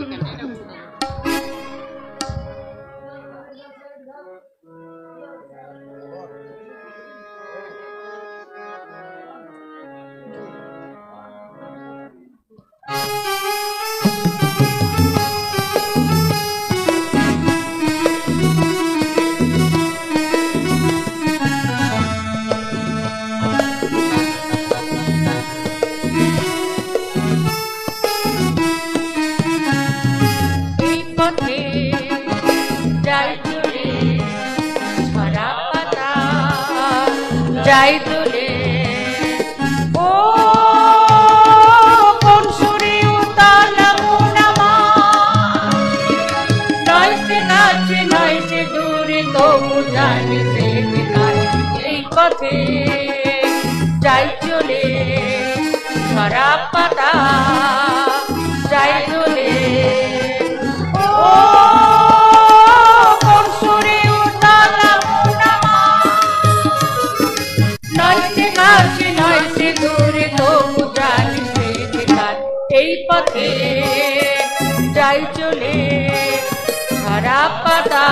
Ich kann যাই তুলে ও, কোন সুরে উতালাম আমার? নয় সে নাচে, নয় সে দূরে, তবু জানি সে এই পথে। যাই চলে ঝরা পাতা। পথে যাই চলে খারাপ পাতা